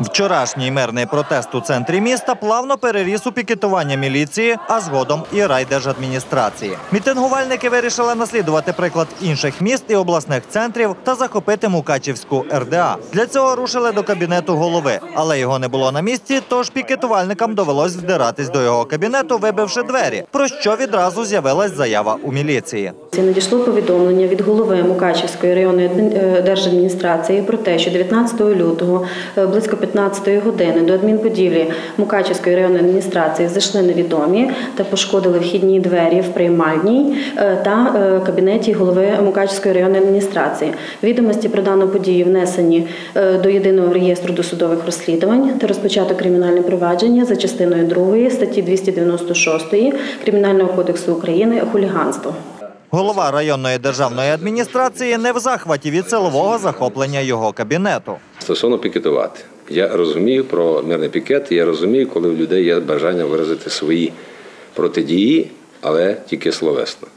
Вчорашній мирний протест у центрі міста плавно переріс у пікетування міліції, а згодом і райдержадміністрації. Мітингувальники вирішили наслідувати приклад інших міст і обласних центрів та захопити Мукачівську РДА. Для цього рушили до кабінету голови, але його не було на місці. Тож пікетувальникам довелось вдиратись до його кабінету, вибивши двері. Про що відразу з'явилась заява у міліції. Надійшло повідомлення від голови Мукачівської районної е, держадміністрації про те, що 19 лютого е, близько 15 години до адмінбудівлі Мукачівської районної адміністрації зайшли невідомі та пошкодили вхідні двері в приймальній е, та е, кабінеті голови Мукачівської районної адміністрації. Відомості про дану подію внесені е, до єдиного реєстру досудових розслідувань та розпочато кримінальне провадження за частиною 2 статті 296 Кримінального кодексу України хуліганство. Голова районної державної адміністрації не в захваті від силового захоплення його кабінету. Стосовно пікетувати. Я розумію про мирний пікет, я розумію, коли у людей є бажання виразити свої протидії, але тільки словесно.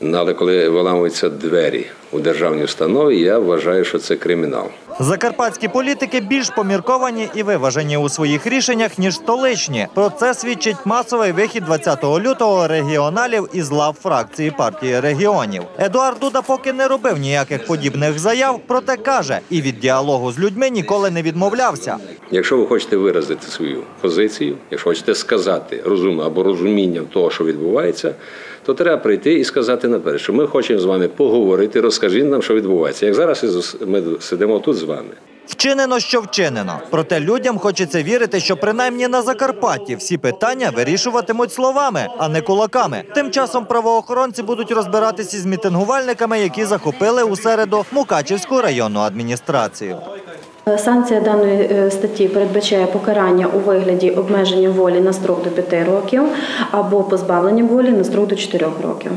Ну, Але коли виламуються двері у державній установі, я вважаю, що це кримінал. Закарпатські політики більш помірковані і виважені у своїх рішеннях ніж столичні. Про це свідчить масовий вихід 20 лютого регіоналів із лав фракції партії регіонів. Едуард Дуда поки не робив ніяких подібних заяв, проте каже, і від діалогу з людьми ніколи не відмовлявся. Якщо ви хочете виразити свою позицію, якщо хочете сказати розум або розуміння того, що відбувається, то треба прийти і сказати наперед, що ми хочемо з вами поговорити, розкажіть нам, що відбувається. Як зараз ми сидимо тут з вами. Вчинено, що вчинено. Проте людям хочеться вірити, що принаймні на Закарпатті всі питання вирішуватимуть словами, а не кулаками. Тим часом правоохоронці будуть розбиратися із мітингувальниками, які захопили у середу Мукачівську районну адміністрацію. Е, Санкція даної е, статті передбачає покарання у вигляді обмеження волі на строк до 5 років або позбавлення волі на строк до 4 років.